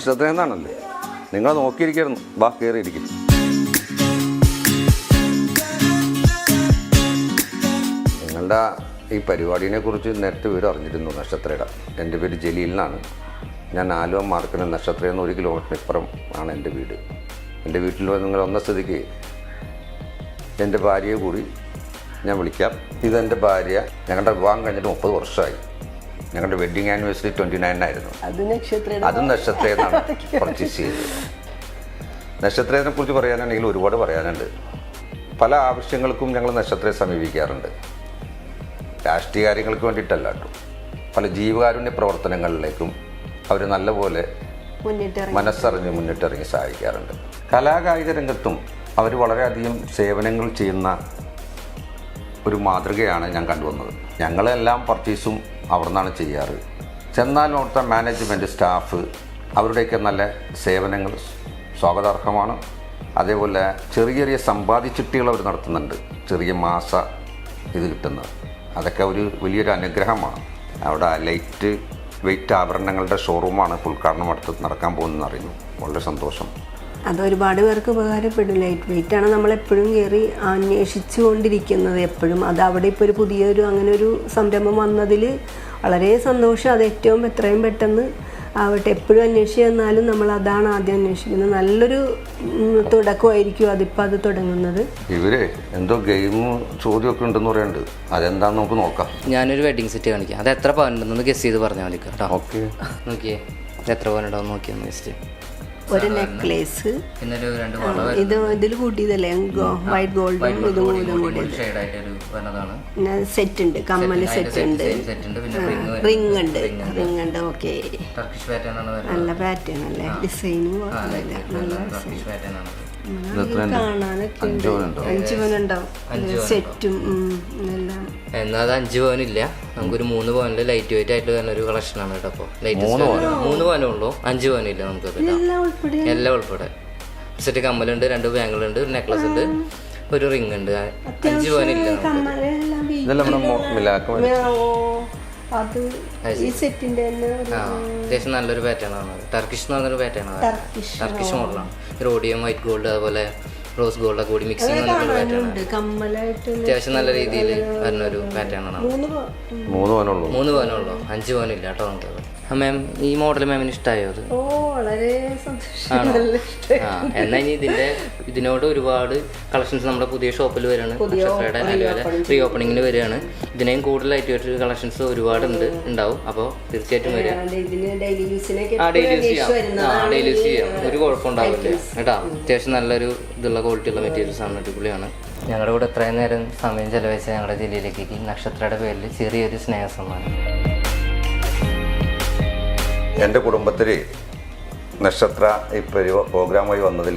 നക്ഷത്രം എന്നാണല്ലേ? നിങ്ങൾ നോക്കിയിരിക്കുന്നു ബാ കയറിയിരിക്കും നിങ്ങളുടെ ഈ പരിപാടിനെ കുറിച്ച് നേരത്തെ വിവരം അറിഞ്ഞിരുന്നു നക്ഷത്രയുടെ. എന്റെ പേര് ജലീൽ എന്നാണ്. ഞാൻ ആലുവ മാർക്കിന് നക്ഷത്രയിൽ നിന്ന് ഒരു കിലോമീറ്റർ ഇപ്പുറം ആണ് എന്റെ വീട്. എന്റെ വീട്ടിൽ നിങ്ങൾ ഒന്ന സ്ഥിതിക്ക് എന്റെ ഭാര്യയെ കൂടി ഞാൻ വിളിക്കാം. ഇതെന്റെ ഭാര്യ ഞങ്ങളുടെ വിവാഹം കഴിഞ്ഞിട്ട് മുപ്പത് വർഷമായി. ഞങ്ങളുടെ വെഡിങ് ആനിവേഴ്സറി ട്വന്റി നയനായിരുന്നു അതും നക്ഷത്രയെന്നാണ് പർച്ചേസ് ചെയ്തത്. നക്ഷത്രേതിനെ കുറിച്ച് പറയാനാണെങ്കിൽ ഒരുപാട് പറയാനുണ്ട്. പല ആവശ്യങ്ങൾക്കും ഞങ്ങൾ നക്ഷത്രയെ സമീപിക്കാറുണ്ട്. രാഷ്ട്രീയ കാര്യങ്ങൾക്ക് വേണ്ടിയിട്ടല്ല കേട്ടോ. പല ജീവകാരുണ്യ പ്രവർത്തനങ്ങളിലേക്കും അവർ നല്ലപോലെ മനസ്സറിഞ്ഞ് മുന്നിട്ടിറങ്ങി സഹായിക്കാറുണ്ട്. കലാകായിക രംഗത്തും അവർ വളരെയധികം സേവനങ്ങൾ ചെയ്യുന്ന ഒരു മാതൃകയാണ് ഞാൻ കണ്ടുവന്നത്. ഞങ്ങളെല്ലാം പർച്ചേസും അവിടെ നിന്നാണ് ചെയ്യാറ്. ചെന്നാൽ അവിടുത്തെ മാനേജ്മെന്റ് സ്റ്റാഫ് അവരുടെയൊക്കെ നല്ല സേവനങ്ങൾ സ്വാഗതാർഹമാണ്. അതേപോലെ ചെറിയ ചെറിയ സമ്പാദ്യച്ചിട്ടികൾ അവർ നടത്തുന്നുണ്ട്. ചെറിയ മാസ ഇത് കിട്ടുന്നത്. അതൊക്കെ ഒരു വലിയൊരു അനുഗ്രഹമാണ്. അവിടെ ലൈറ്റ് വെയിറ്റ് ആഭരണങ്ങളുടെ ഷോറൂമാണ് ഉദ്ഘാടനം അടുത്ത് നടക്കാൻ പോകുന്നതെന്ന് അറിയുന്നു. വളരെ സന്തോഷം. അത് ഒരുപാട് പേർക്ക് ഉപകാരപ്പെടും. ലൈറ്റ് വെയിറ്റ് ആണ് നമ്മൾ എപ്പോഴും കയറി അന്വേഷിച്ചു കൊണ്ടിരിക്കുന്നത് എപ്പോഴും. അത് അവിടെ ഇപ്പോൾ ഒരു പുതിയൊരു അങ്ങനെ ഒരു സംരംഭം വന്നതിൽ വളരെ സന്തോഷം. അത് ഏറ്റവും എത്രയും പെട്ടെന്ന് ആവട്ടെ എപ്പോഴും അന്വേഷിച്ച് തന്നാലും നമ്മൾ അതാണ് ആദ്യം അന്വേഷിക്കുന്നത്. നല്ലൊരു തുടക്കമായിരിക്കും അതിപ്പോൾ അത് തുടങ്ങുന്നത്. ഇവരെ എന്തോ ഗെയിം ചോദ്യമൊക്കെ ഉണ്ടെന്ന് പറയുന്നുണ്ട് അതെന്താന്ന് നമുക്ക് നോക്കാം. ഞാനൊരു വെഡിങ് സെറ്റ് കാണിക്കാം. അത് എത്ര പവൻ ഉണ്ടെന്ന് ഗസ് ചെയ്ത് പറഞ്ഞാൽ മതി കേട്ടോ. ഓക്കെ നോക്കിയേ. എത്ര പവൻ ഉണ്ടാവും നോക്കിയാൽ ജസ്റ്റ് ഒരു നെക്ലേസ്. ഇത് ഇതിൽ കൂട്ടിയതല്ലേ? വൈറ്റ് ഗോൾഡും ഇതും ഇതും കൂടി ഷെയ്ഡായിട്ട് ഒരു വന്നതാണ്. പിന്നെ സെറ്റ് ഉണ്ട് കമ്മൽ സെറ്റ് ഉണ്ട്. റിങ് ഉണ്ട് റിങ് ഉണ്ട്. ഓക്കെ. ടർക്കിഷ് പാറ്റേൺ വരുന്നത്. നല്ല പാറ്റേൺ അല്ലേ? ഡിസൈനും നല്ല കാണാനൊക്കെ അഞ്ചു പവനുണ്ടാവും സെറ്റും ഉം, എല്ലാം എന്നാൽ അത് അഞ്ച് പവനില്ല നമുക്കൊരു മൂന്ന് പവനിൽ ലൈറ്റ് വെയിറ്റ് ആയിട്ട് തന്നെ ഒരു കളക്ഷനാണ് കേട്ടോ അപ്പോൾ ലൈറ്റ് മൂന്ന് പവനേ? ഉള്ളൂ. അഞ്ച് പവനില്ല നമുക്കത് എല്ലാം ഉൾപ്പെടെ? എല്ലാം ഉൾപ്പെടെ. സെറ്റ് കമ്മലുണ്ട് രണ്ട് ബാങ്കിളുണ്ട് ഒരു നെക്ലസ് ഉണ്ട് ഒരു റിംഗ് ഉണ്ട്. അഞ്ച് പവനില്ല കമ്മലെല്ലാം ഇതെല്ലാം നമ്മുടെ മിലാക്ക് മതി. ഓ, ഈ സെറ്റിന്റെ തന്നെ ഒരു ആ അത്യാവശ്യം നല്ലൊരു പാറ്റേൺ ആണ്. ടർക്കിഷ് എന്ന് പറഞ്ഞൊരു പാറ്റേൺ ആണ്. ടർക്കിഷ് മോഡലാണ് റോഡിയം വൈറ്റ് ഗോൾഡ് അതുപോലെ റോസ് ഗോൾഡ് ഒക്കെ കൂടി മിക്സിങ് അത്യാവശ്യം നല്ല രീതിയിൽ വരുന്ന ഒരു പാറ്റേൺ ആണ്. മൂന്ന് പവനുള്ളൂ മൂന്ന് പവനുള്ളൂ അഞ്ച് പവനില്ല കേട്ടോ നമുക്ക്. മാം ഈ മോഡൽ മാമിന് ഇഷ്ടമായോ അത്? ഓ വളരെ സന്തോഷം. നല്ല ഇഷ്ടം ആ എന്നാ ഇനി ഇതിന്റെ ഇതിനോട് ഒരുപാട് കളക്ഷൻസ് നമ്മുടെ പുതിയ ഷോപ്പിൽ വരികയാണ് നക്ഷത്രയുടെ നിലവിലെ റീ ഓപ്പണിങ്ങിന് വരികയാണ് ഇതിനെയും കൂടുതലായിട്ട് ഒരു കളക്ഷൻസ് ഒരുപാടുണ്ട് ഉണ്ടാവും. അപ്പോൾ തീർച്ചയായിട്ടും വരിക ഡെയിലി യൂസിനൊക്കെ ആ ഡെയിലി യൂസ് ചെയ്യാം. ഡെയിലി യൂസ് ചെയ്യാം. ഒരു കുഴപ്പമുണ്ടാവില്ല. കേട്ടോ? അത്യാവശ്യം നല്ലൊരു ഇതുള്ള ക്വാളിറ്റി ഉള്ള മെറ്റീരിയൽസ് ആണ് അടിപൊളിയാണ്. ഞങ്ങളുടെ കൂടെ ഇത്രയും നേരം സമയം ചെലവഴിച്ച ഞങ്ങളുടെ ജില്ലയിലേക്ക് നക്ഷത്രയുടെ പേരിൽ ചെറിയൊരു സ്നേഹസമ്മാനം. എന്റെ കുടുംബത്തിൽ നക്ഷത്ര ഈ പരി പ്രോഗ്രാമായി വന്നതിൽ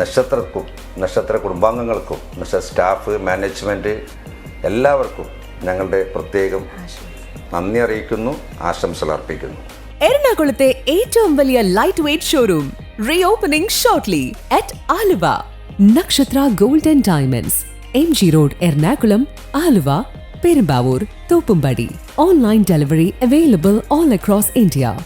നക്ഷത്രക്കും നക്ഷത്ര കുടുംബാംഗങ്ങൾക്കും നക്ഷത്ര സ്റ്റാഫ് മാനേജ്മെന്റ് എല്ലാവർക്കും ഞങ്ങളുടെ പ്രത്യേകം നന്ദി അറിയിക്കുന്നു ആശംസകൾ അർപ്പിക്കുന്നു. എറണാകുളത്തെ ഏറ്റവും വലിയ light weight showroom Reopening shortly at Alava. Nakshatra Gold and Diamonds, MG Road, Ernakulam, Alava, Perumbavoor, Topumbadi. Online delivery available all across India.